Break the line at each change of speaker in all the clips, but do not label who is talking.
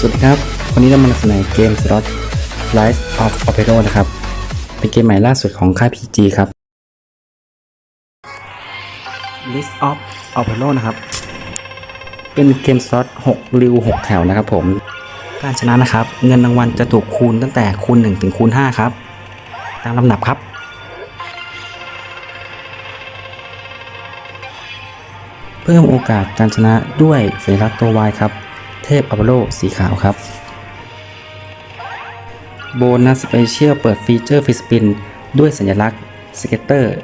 สวัสดีครับ วันนี้เรามานำเสนอเกม Slot Rise of Opero นะครับ เป็นเกมใหม่ล่าสุดของค่าย PG ครับ List of Opero นะครับ เป็นเกมสล็อต6ริว 6 แถวนะครับผม การชนะนะครับ เงินรางวัลจะถูกคูณตั้งแต่คูณ 1 ถึงคูณ 5 ครับ ตามลำดับครับ เพิ่มโอกาสการชนะด้วยสัญลักษณ์ตัว Y ครับ เทพอพอลโลสีขาวครับ โบนัสสเปเชียลเปิดฟีเจอร์ฟิสปิน ด้วยสัญลักษณ์สเก็ตเตอร์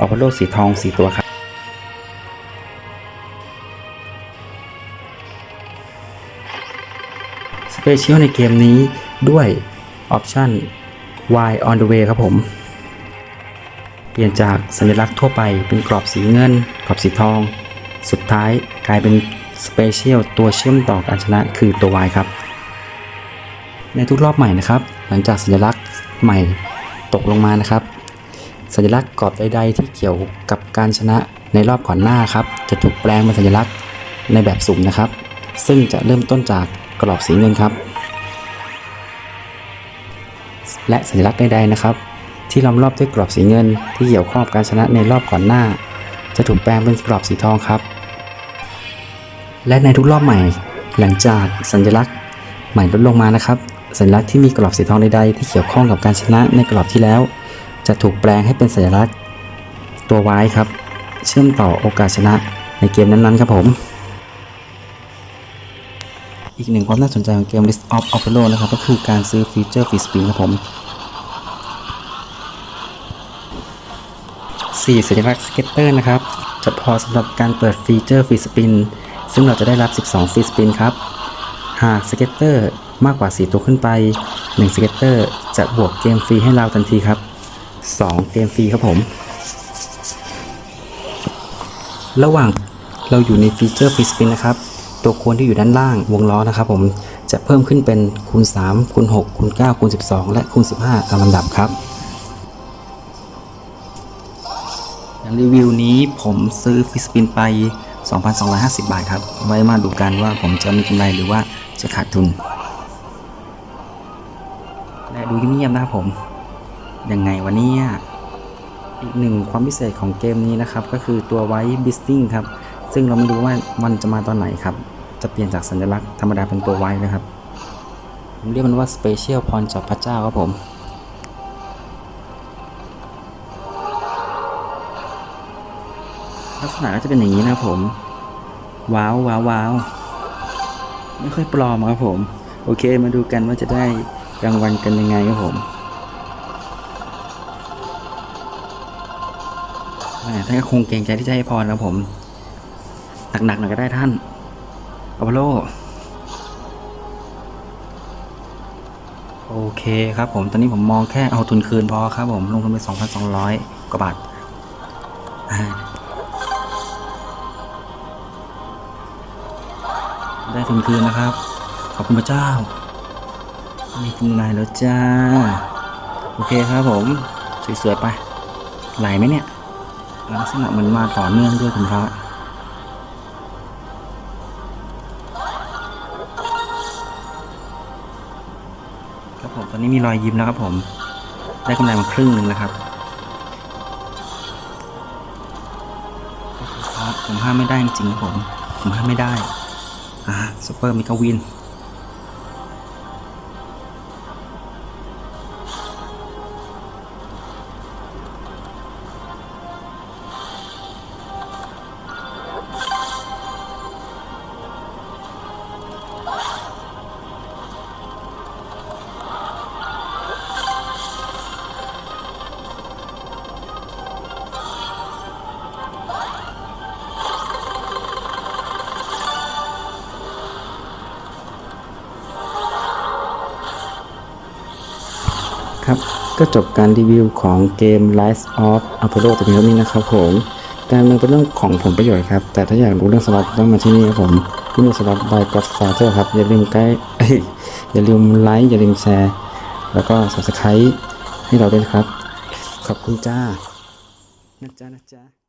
อพอลโลสีทอง 4 ตัวครับ สเปเชียลในเกมนี้ด้วยออปชัน Y on the way ครับผม เปลี่ยนจากสัญลักษณ์ทั่วไปเป็นกรอบสีเงิน กรอบสีทอง สุดท้ายกลายเป็น สเปเชียลตัวเชื่อมต่อการชนะคือตัว Y ครับ ในทุกรอบใหม่นะครับ หลังจากสัญลักษณ์ใหม่ตกลงมานะครับ สัญลักษณ์กรอบใด ๆ ที่เกี่ยวกับการชนะในรอบก่อนหน้าครับ จะถูกแปลงเป็นสัญลักษณ์ในแบบสุ่มนะครับ ซึ่งจะเริ่มต้นจากกรอบสีเงินครับ และสัญลักษณ์ใดๆนะครับ ที่ล้อมรอบด้วยกรอบสีเงินที่เกี่ยวข้องกับการชนะในรอบก่อนหน้า จะถูกแปลงเป็นกรอบสีทองครับ และในทุกรอบใหม่ หลังจากสัญลักษณ์ใหม่ลดลงมานะครับ สัญลักษณ์ที่มีกรอบสีทองใดๆที่เกี่ยวข้องกับการชนะในกรอบที่แล้ว จะถูกแปลงให้เป็นสัญลักษณ์ ตัว Y ครับ เชื่อมต่อโอกาสชนะในเกมนั้นๆครับผม อีกหนึ่งความน่าสนใจของเกม List of Opero นะครับ ก็คือการซื้อฟีเจอร์ฟรีสปินครับผม4สัญลักษณ์สเก็ตเตอร์นะครับ จะพอสำหรับการเปิดฟีเจอร์ฟรีสปิน ซึ่งเราจะได้รับ 12 ฟรีสปินครับ หากสเก็ตเตอร์มากกว่า 4 ตัวขึ้นไป 1 สเก็ตเตอร์จะบวกเกมฟรีให้เราทันทีครับ 2 เกมฟรีครับผม ระหว่างเราอยู่ในฟีเจอร์ฟรีสปินนะครับ ตัวคูณที่อยู่ด้านล่างวงล้อนะครับผมจะเพิ่มขึ้นเป็นคูณ 3 คูณ 6 คูณ 9 คูณ 12 และคูณ 15 ตามลำดับครับอย่างรีวิวนี้ผมซื้อฟิสปินไป 2,250 บาทครับ ไว้มาดูกันว่าผมจะมีกำไรหรือว่าจะขาดทุน และดูเงียบๆนะครับผม ยังไงวะเนี่ยอีกหนึ่งความพิเศษของเกมนี้นะครับ ก็คือตัวไว้บิสติ้งครับ ซึ่งเราไม่รู้ว่ามันจะมาตอนไหนครับ จะเปลี่ยนจากสัญลักษณ์ธรรมดาเป็นตัวไว้นะครับ ผมเรียกมันว่าสเปเชียลพรจากพระเจ้าครับผม ลักษณะก็จะเป็นอย่างนี้นะผม ว้าวว้าวว้าวไม่ค่อยปลอมครับผม โอเคมาดูกันว่าจะได้รางวัลกันยังไงครับผมแหมท่านก็คงเกรงใจที่จะให้พรครับผม หนักๆหน่อยก็ได้ท่านอพอลโลโอเคครับผม ตอนนี้ผมมองแค่เอาทุนคืนพอครับผม ลงทุนไป 2,200 กว่าบาท ได้ทุนคืนนะครับ ขอบคุณพระเจ้า มีกำไรแล้วจ้า โอเคครับผม สวยๆไป ไหลไหมเนี่ย ลักษณะเหมือนมาต่อเนื่องด้วยคุณพระครับผมตอนนี้มีรอยยิ้มแล้วครับผม ได้กำไรมาครึ่งหนึ่งแล้วครับผมห้ามไม่ได้จริงๆครับผม ผมห้ามไม่ได้ อ่าซูเปอร์มิกาวิน ครับ ก็จบการรีวิวของเกม Rise of Apollo ตัวนี้นี้นะครับผมการเมืองเป็นเรื่องของผลประโยชน์ครับ แต่ถ้าอยากรู้เรื่องสล็อตต้องมาที่นี่ครับผมที่นี่สล็อต by Godfather ครับ อย่าลืมใกล้อย่าลืมไลค์อย่าลืมแชร์ แล้วก็ Subscribe ให้เราด้วยครับ ขอบคุณจ้านะจ๊ะนะจ๊ะ